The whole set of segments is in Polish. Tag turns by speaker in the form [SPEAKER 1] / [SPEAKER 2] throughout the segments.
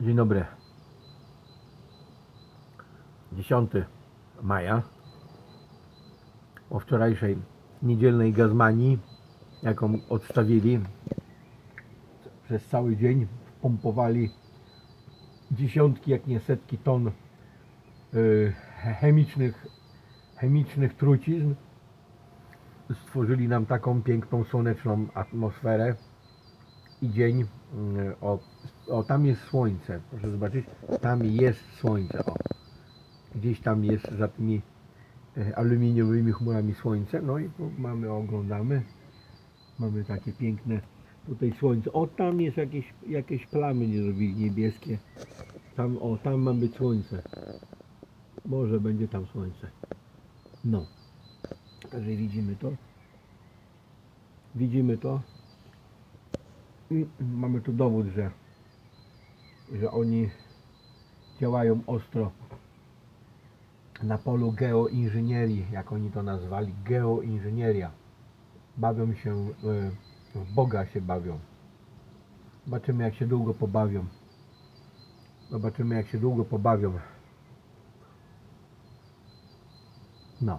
[SPEAKER 1] Dzień dobry. 10 maja. Po wczorajszej niedzielnej gazmanii, jaką odstawili przez cały dzień, pompowali dziesiątki, jak nie setki ton y, chemicznych, chemicznych trucizn. Stworzyli nam taką piękną, słoneczną atmosferę i dzień. mm, O, o, tam jest słońce, proszę zobaczyć, tam jest słońce. O. Gdzieś tam jest za tymi e, aluminiowymi chmurami słońce. No i mamy, oglądamy. Mamy takie piękne tutaj słońce. O, tam jest jakieś, jakieś plamy niebieskie. Tam, o, tam ma być słońce. Może będzie tam słońce. No. Także widzimy to. Widzimy to. I mamy tu dowód, że, że oni działają ostro na polu geoinżynierii, jak oni to nazwali, geoinżynieria. Bawią się, e, w Boga się bawią. Zobaczymy jak się długo pobawią. Zobaczymy jak się długo pobawią. No,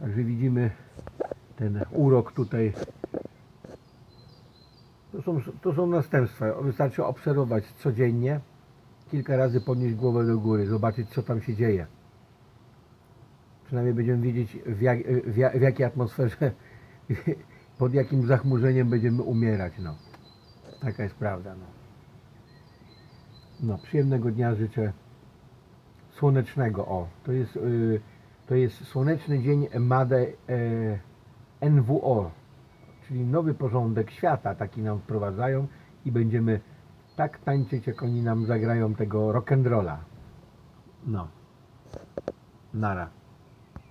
[SPEAKER 1] także widzimy ten urok tutaj to są, to są następstwa. Wystarczy obserwować codziennie, kilka razy podnieść głowę do góry, zobaczyć co tam się dzieje. Przynajmniej będziemy wiedzieć w, jak, w, jak, w jakiej atmosferze, pod jakim zachmurzeniem będziemy umierać. No. Taka jest prawda. No. no, przyjemnego dnia życzę. Słonecznego. O, to jest, y, to jest słoneczny dzień MADE e, NWO, czyli nowy porządek świata, taki nam wprowadzają i będziemy tak tańczyć, jak oni nam zagrają tego rock'n'rolla. No. Nara.